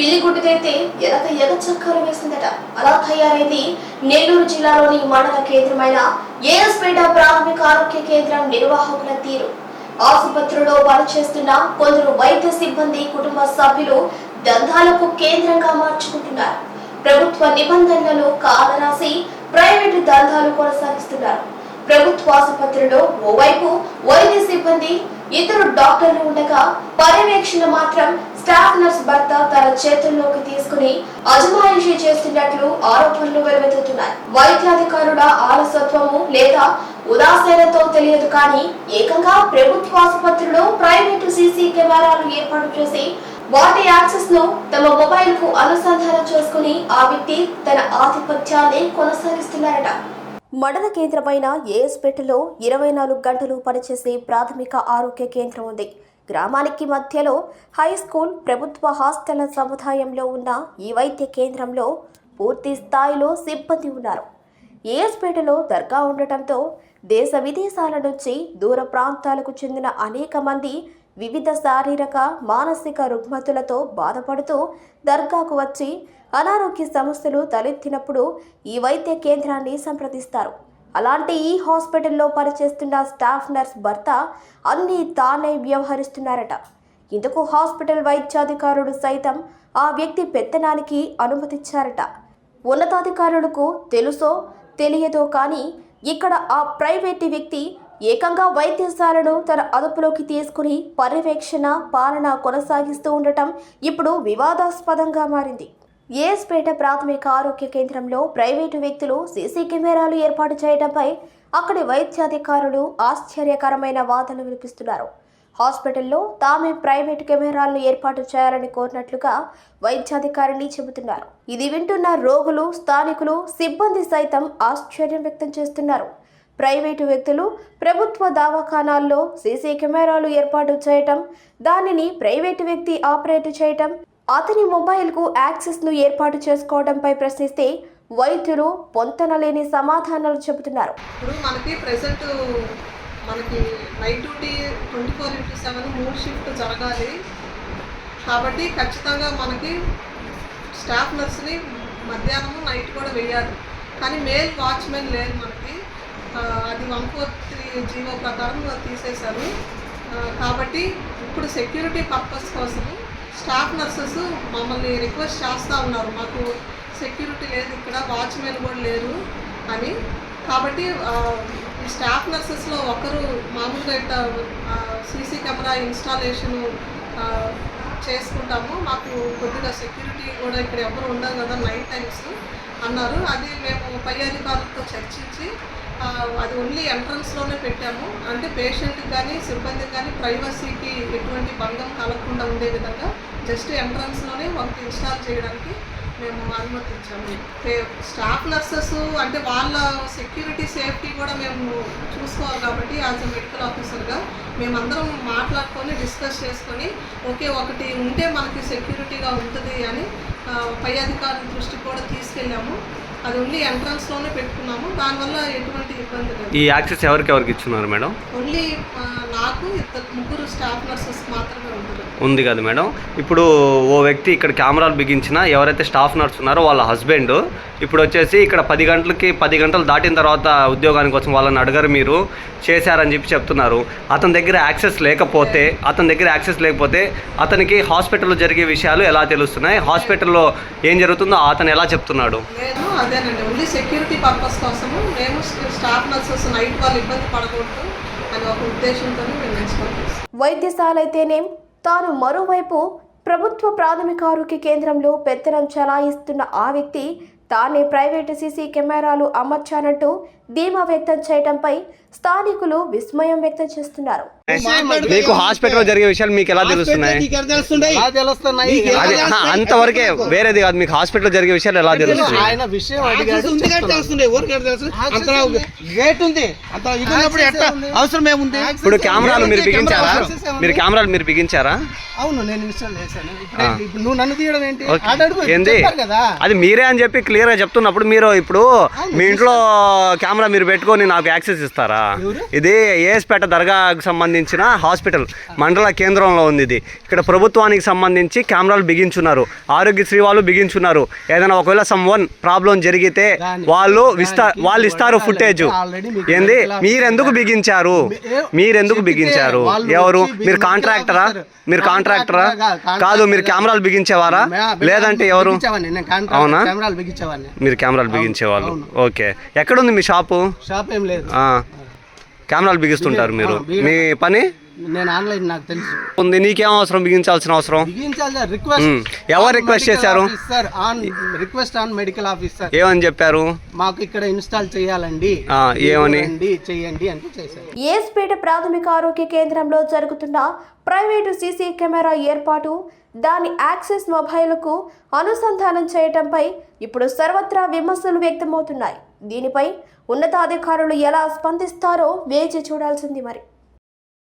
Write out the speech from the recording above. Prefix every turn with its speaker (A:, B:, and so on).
A: పిల్లి గుడ్డిదైతే ఎలక ఎగ చక్కలు వేసిందట. అలా తయారైంది నెల్లూరు జిల్లాలోని మండల కేంద్రమైన ఏఎస్పేట ప్రాథమిక ఆరోగ్య కేంద్రం నిర్వాహకుల తీరు. ఆసుపత్రిలో పనిచేస్తున్న కొందరు వైద్య సిబ్బంది కుటుంబ సభ్యులు దందాలకు కేంద్రంగా మార్చుకుంటున్నారు. ప్రభుత్వ నిబంధనలను కాలరాసి ప్రైవేటు దందాలు కొనసాగిస్తున్నారు. ప్రభుత్వ ఆసుపత్రిలో ఓవైపు వైద్య సిబ్బంది ఇతరు డాక్టర్లు ఉండగా పర్యవేక్షణ మాత్రం స్టాఫ్ నర్స్ భర్త తన చేతుల్లోకి తీసుకుని అజమాయిషీ చేస్తున్నట్లు ఆరోపణలు వెలువెత్తుతున్నాయి. వైద్యాధికారుల ఆలసత్వము లేదా ఉదాసీనతో తెలియదు కానీ ఏకంగా ప్రభుత్వ ఆసుపత్రిలో ప్రైవేటు సీసీ కెమెరాలు ఏర్పాటు చేసి వాటి యాక్సెస్ను తమ మొబైల్కు అనుసంధానం చేసుకుని ఆ వ్యక్తి తన ఆధిపత్యాన్ని కొనసాగిస్తున్నారట. మండల కేంద్రమైన ఏఎస్పేటలో ఇరవై నాలుగు గంటలు పనిచేసే ప్రాథమిక ఆరోగ్య కేంద్రం ఉంది. గ్రామానికి మధ్యలో హై స్కూల్ ప్రభుత్వ హాస్టల్ సముదాయంలో ఉన్న ఈ వైద్య కేంద్రంలో పూర్తి స్థాయిలో సిబ్బంది ఉన్నారు. ఏఎస్పేటలో దర్గా ఉండటంతో దేశ విదేశాల నుంచి దూర ప్రాంతాలకు చెందిన అనేక మంది వివిధ శారీరక మానసిక రుగ్మతులతో బాధపడుతూ దర్గాకు వచ్చి అనారోగ్య సమస్యలు తలెత్తినప్పుడు ఈ వైద్య కేంద్రాన్ని సంప్రదిస్తారు. అలాంటి ఈ హాస్పిటల్లో పనిచేస్తున్న స్టాఫ్ నర్స్ భర్త అన్నీ తానే వ్యవహరిస్తున్నారట. ఇందుకు హాస్పిటల్ వైద్యాధికారుడు సైతం ఆ వ్యక్తి పెత్తనానికి అనుమతిచ్చారట. ఉన్నతాధికారులకు తెలుసో తెలియదో కానీ ఇక్కడ ఆ ప్రైవేటు వ్యక్తి ఏకంగా వైద్యశాలను తన అదుపులోకి తీసుకుని పర్యవేక్షణ పాలన కొనసాగిస్తూ ఉండటం ఇప్పుడు వివాదాస్పదంగా మారింది. ఏఎస్పేట ప్రాథమిక ఆరోగ్య కేంద్రంలో ప్రైవేటు వ్యక్తులు సీసీ కెమెరాలు ఏర్పాటు చేయడంపై అక్కడి వైద్యాధికారులు ఆశ్చర్యకరమైన వాదనలు వినిపిస్తున్నారు. హాస్పిటల్లో తామే ప్రైవేట్ కెమెరాలను ఏర్పాటు చేయాలని కోరినట్లుగా వైద్యాధికారిని చెబుతున్నారు. ఇది వింటున్న రోగులు స్థానికులు సిబ్బంది సైతం ఆశ్చర్యం వ్యక్తం చేస్తున్నారు. ప్రైవేటు వ్యక్తులు ప్రభుత్వ దవాఖానాల్లో సీసీ కెమెరాలు ఏర్పాటు చేయటం దానిని ప్రైవేటు వ్యక్తి ఆపరేట్ చేయటం అతని మొబైల్కు యాక్సెస్ను ఏర్పాటు చేసుకోవడంపై ప్రశ్నిస్తే వైద్యులు పొంతనలేని సమాధానాలు చెబుతున్నారు.
B: ఇప్పుడు మనకి ప్రెసెంట్ మనకి night duty twenty four into seven మూడు షిఫ్ట్ జరగాలి. కాబట్టి ఖచ్చితంగా మనకి స్టాఫ్ నర్స్ని మధ్యాహ్నం నైట్ కూడా వేయాలి. కానీ మేల్ వాచ్మెన్ లేదు మనకి. అది వన్ ఫోర్ త్రీ జీవో ప్రకారం తీసేశారు. కాబట్టి ఇప్పుడు సెక్యూరిటీ పర్పస్ కోసం స్టాఫ్ నర్సెస్ మమ్మల్ని రిక్వెస్ట్ చేస్తూ ఉన్నారు. మాకు సెక్యూరిటీ లేదు ఇక్కడ వాచ్మెన్ కూడా లేరు అని. కాబట్టి ఈ స్టాఫ్ నర్సెస్లో ఒకరు మామూలుగా ఇట్లా సీసీ కెమెరా ఇన్స్టాలేషన్ చేసుకుంటాము. మాకు కొద్దిగా సెక్యూరిటీ కూడా ఇక్కడ ఎవరు ఉండదు కదా నైట్ టైమ్స్. అన్నారు. అది మేము పై అధికారులతో చర్చించి అది ఓన్లీ ఎంట్రన్స్లోనే పెట్టాము. అంటే పేషెంట్కి కానీ సిబ్బందికి కానీ ప్రైవసీకి ఎటువంటి భంగం కలగకుండా ఉండే విధంగా జస్ట్ ఎంట్రన్స్లోనే ఒకటి ఇన్స్టాల్ చేయడానికి మేము అనుమతించాము. స్టాఫ్ నర్సెస్ అంటే వాళ్ళ సెక్యూరిటీ సేఫ్టీ కూడా మేము చూసుకోవాలి కాబట్టి యాజ్ అ మెడికల్ ఆఫీసర్గా మేమందరం మాట్లాడుకొని డిస్కస్ చేసుకొని ఓకే ఒకటి ఉంటే మనకి సెక్యూరిటీగా ఉంటుంది అని పై అధికారుల దృష్టికి కూడా తీసుకెళ్ళాము. అది ఓన్లీ ఎంట్రన్స్లోనే పెట్టుకున్నాము. దానివల్ల ఎటువంటి ఇబ్బంది లేదు.
C: ఈ యాక్సెస్ ఎవరికి ఎవరికి ఇచ్చున్నారు మేడం?
B: ఓన్లీ నాకు ఇద్దరు ముగ్గురు స్టాఫ్ నర్సెస్ మాత్రమే ఉంటుంది
C: ఉంది కదా మేడం. ఇప్పుడు ఓ వ్యక్తి ఇక్కడ కెమెరాలు బిగించిన ఎవరైతే స్టాఫ్ నర్స్ ఉన్నారో వాళ్ళ హస్బెండ్ ఇప్పుడు వచ్చేసి ఇక్కడ పది గంటలకి పది గంటలు దాటిన తర్వాత ఉద్యోగానికి కోసం వాళ్ళని అడగరు మీరు చేశారని చెప్పి చెప్తున్నారు. అతని దగ్గర యాక్సెస్ లేకపోతే అతని దగ్గర యాక్సెస్ లేకపోతే అతనికి హాస్పిటల్లో జరిగే విషయాలు ఎలా తెలుస్తున్నాయి? హాస్పిటల్లో ఏం జరుగుతుందో అతను ఎలా చెప్తున్నాడు?
B: లేదు అదేనండి. ఓన్లీ సెక్యూరిటీ పర్పస్ కోసము మేము స్టాఫ్ నర్సెస్ నైట్ వాళ్ళు ఇబ్బంది పడకూడదు. అని ఒక ఉద్దేశంతో మేము
A: వైద్యశాలైతేనేం తాను మరోవైపు ప్రభుత్వ ప్రాథమిక ఆరోగ్య కేంద్రంలో పెత్తనం చలాయిస్తున్న ఆ వ్యక్తి తానే ప్రైవేటు సీసీ కెమెరాలు అమర్చానంటూ ధీమా వ్యక్తం చేయడంపై స్థానికులు విస్మయం వ్యక్తం చేస్తున్నారు.
C: మీకు హాస్పిటల్లో జరిగే విషయాలు మీకు ఎలా తెలుస్తున్నాయి? అంతవరకే వేరేది కాదు మీకు హాస్పిటల్లో జరిగే విషయాలు ఎలా తెలుస్తున్నాయి?
D: ఆయన విషయం అడిగాడు గేట్ ఉంది అంత ఇది ఉన్నప్పుడు ఎట్లా అవసరం ఏముంది?
C: ఇప్పుడు కెమెరాలు మీరు బిగించారా? మీరు కెమెరాలు మీరు బిగించారా?
D: అవును నేను ఇన్స్టాల్ చేశాను. నువ్వు నన్ను తీయడం ఏంటి?
C: ఏంది? అది మీరే అని చెప్పి క్లియర్గా చెప్తున్నప్పుడు మీరు ఇప్పుడు మీ ఇంట్లో కెమెరా కెమెరా మీరు పెట్టుకొని నాకు యాక్సెస్ ఇస్తారా? ఇది ఏఎస్పేట దర్గాకు సంబంధించిన హాస్పిటల్ మండల కేంద్రంలో ఉంది ఇది. ఇక్కడ ప్రభుత్వానికి సంబంధించి కెమెరాలు బిగించున్నారు ఆరోగ్యశ్రీ వాళ్ళు బిగించున్నారు. ఏదైనా ఒకవేళ సమ్ వన్ ప్రాబ్లం జరిగితే వాళ్ళు
D: దానికి
C: వాళ్ళు ఇస్తారు ఫుటేజ్. ఏంది? మీరెందుకు బిగించారు? మీరెందుకు బిగించారు? ఎవరు? మీరు కాంట్రాక్టరా. మీరు కాంట్రాక్టరా?
D: కాదు,
C: మీరు. కెమెరాలు బిగించేవారా? లేదంటే ఎవరు? అవునా? మీరు కెమెరాలు బిగించేవాళ్ళు. ఓకే. ఎక్కడుంది మీ షాపు?
D: షాప్? ఏం లేదు.
C: ఆ. కెమెరాలు బిగిస్తుంటారు మీరు. మీ పని?
D: నేను ఆన్లైన్ నాకు తెలుసు.
C: ఉంది నీకేం అవసరం? బిగించాల్సిన అవసరం?
D: రిక్వెస్ట్.
C: ఎవరు రిక్వెస్ట్ చేశారు?
D: On request on medical officer
C: ఏమని చెప్పారు?
D: మాకు ఇక్కడ ఇన్స్టాల్ చేయాలండి.
C: ఆ, ఏమని?
D: చేయండి అంటే చేశారు.
A: ఏస్పేట ప్రాథమిక ఆరోగ్య కేంద్రంలో జరుగుతున్న ప్రైవేటు సీసీ కెమెరా ఏర్పాటు దాని యాక్సెస్ మొబైల్కు అనుసంధానం చేయటంపై ఇప్పుడు సర్వత్రా విమర్శలు వ్యక్తమవుతున్నాయి. దీనిపై ఉన్నతాధికారులు ఎలా స్పందిస్తారో వేచి చూడాల్సింది మరి.